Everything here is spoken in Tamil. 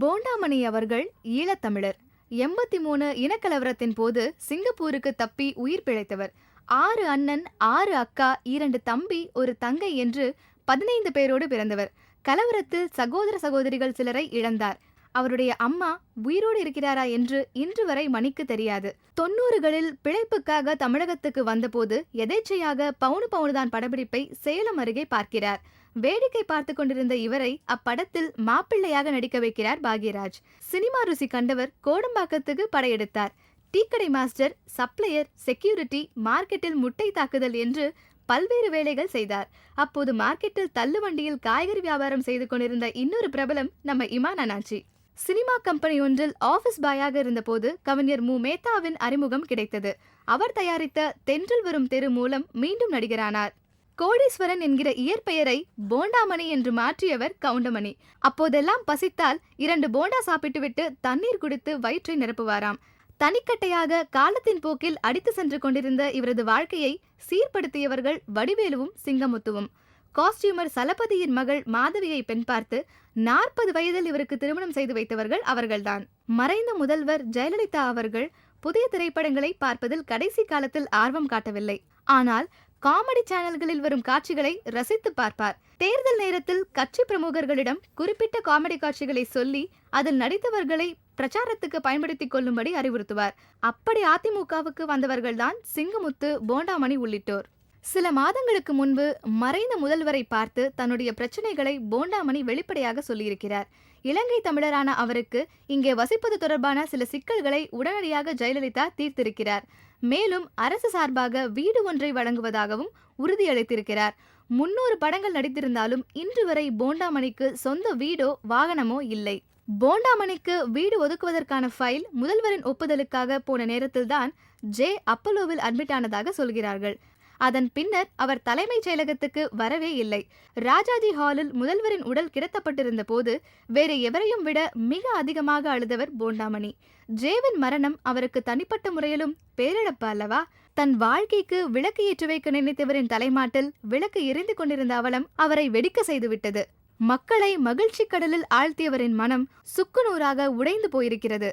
போண்டாமணி அவர்கள் ஈழத்தமிழர். எண்பத்தி மூணு இனக்கலவரத்தின் போது சிங்கப்பூருக்கு தப்பி உயிர் பிழைத்தவர். ஆறு அண்ணன் ஆறு அக்கா இரண்டு தம்பி ஒரு தங்கை என்று பதினைந்து பேரோடு பிறந்தவர். கலவரத்தில் சகோதர சகோதரிகள் சிலரை இழந்தார். அவருடைய அம்மா உயிரோடு இருக்கிறாரா என்று இன்று வரை மணிக்கு தெரியாது. தொன்னூறுகளில் பிழைப்புக்காக தமிழகத்துக்கு வந்தபோது எதேச்சையாக பவுனு பவுனுதான் படப்பிடிப்பை சேலம் அருகே பார்க்கிறார். வேடிக்கை பார்த்து கொண்டிருந்த இவரை அப்படத்தில் மாப்பிள்ளையாக நடிக்க வைக்கிறார் பாக்யராஜ். சினிமா ருசி கண்டவர் கோடம்பாக்கத்துக்கு படையெடுத்தார். டீக்கடை மாஸ்டர் சப்ளையர் செக்யூரிட்டி மார்க்கெட்டில் முட்டை தாக்குதல் என்று பல்வேறு வேலைகள் செய்தார். அப்போது மார்க்கெட்டில் தள்ளுவண்டியில் காய்கறி வியாபாரம் செய்து கொண்டிருந்த இன்னொரு பிரபலம் நம்ம இமான் அனாச்சி சினிமா கம்பெனி ஒன்றில் ஆபீஸ் பாயாக இருந்தபோது கவிஞர் மு. மேத்தாவின் அறிமுகம் கிடைத்தது. அவர் தயாரித்த தென்றல் வரும் தெரு மூலம் மீண்டும் நடிகரானார். கோடீஸ்வரன் என்கிற இயற்பெயரை போண்டாமணி என்று மாற்றியவர் கவுண்டமணி. அப்போதெல்லாம் பசித்தால் இரண்டு போண்டா சாப்பிட்டுவிட்டு தண்ணீர் குடித்து வயிற்றை நிரப்புவாராம். தனிக்கட்டையாக காலத்தின் போக்கில் அடித்து சென்று கொண்டிருந்த இவரது வாழ்க்கையை சீர்படுத்தியவர்கள் வடிவேலுவும் சிங்கமுத்துவும். காஸ்டியூமர் சலபதியின் மகள் மாதவியை பெண் பார்த்து நாற்பது வயதில் இவருக்கு திருமணம் செய்து வைத்தவர்கள் அவர்கள்தான். மறைந்த முதல்வர் ஜெயலலிதா அவர்கள் புதிய திரைப்படங்களை பார்ப்பதில் கடைசி காலத்தில் ஆர்வம் காட்டவில்லை. ஆனால் காமெடி சேனல்களில் வரும் காட்சிகளை ரசித்து பார்ப்பார். தேர்தல் நேரத்தில் கட்சி பிரமுகர்களிடம் குறிப்பிட்ட காமெடி காட்சிகளை சொல்லி அதில் நடித்தவர்களை பிரச்சாரத்துக்கு பயன்படுத்திக் கொள்ளும்படி அறிவுறுத்துவார். அப்படி அதிமுகவுக்கு வந்தவர்கள்தான் சிங்கமுத்து போண்டாமணி உள்ளிட்டோர். சில மாதங்களுக்கு முன்பு மறைந்த முதல்வரை பார்த்து தன்னுடைய பிரச்சனைகளை போண்டாமணி வெளிப்படையாக சொல்லியிருக்கிறார். இலங்கை தமிழரான அவருக்கு இங்கே வசிப்பது தொடர்பான சில சிக்கல்களை உடனடியாக ஜெயலலிதா தீர்த்திருக்கிறார். மேலும் அரசு சார்பாக வீடு ஒன்றை வழங்குவதாகவும் உறுதியளித்திருக்கிறார். முன்னூறு படங்கள் நடித்திருந்தாலும் இன்று வரை போண்டாமணிக்கு சொந்த வீடோ வாகனமோ இல்லை. போண்டாமணிக்கு வீடு ஒதுக்குவதற்கான ஃபைல் முதல்வரின் ஒப்புதலுக்காக போன நேரத்தில்தான் ஜே அப்பலோவில் அட்மிட் ஆனதாக சொல்கிறார்கள். அதன் பின்னர் அவர் தலைமைச் செயலகத்துக்கு வரவே இல்லை. ராஜாஜி ஹாலில் முதல்வரின் உடல் கிடத்தப்பட்டிருந்த போது வேறு எவரையும் விட மிக அதிகமாக அழுதவர் போண்டாமணி. ஜேவின் மரணம் அவருக்கு தனிப்பட்ட முறையிலும் பேரிழப்பு அல்லவா? தன் வாழ்க்கைக்கு விளக்கு ஏற்றி வைக்க நினைத்தவரின் தலைமாட்டில் விளக்கு எரிந்து கொண்டிருந்த அவலம் அவரை வெடிக்க செய்துவிட்டது. மக்களை மகிழ்ச்சி கடலில் ஆழ்த்தியவரின் மனம் சுக்குநூறாக உடைந்து போயிருக்கிறது.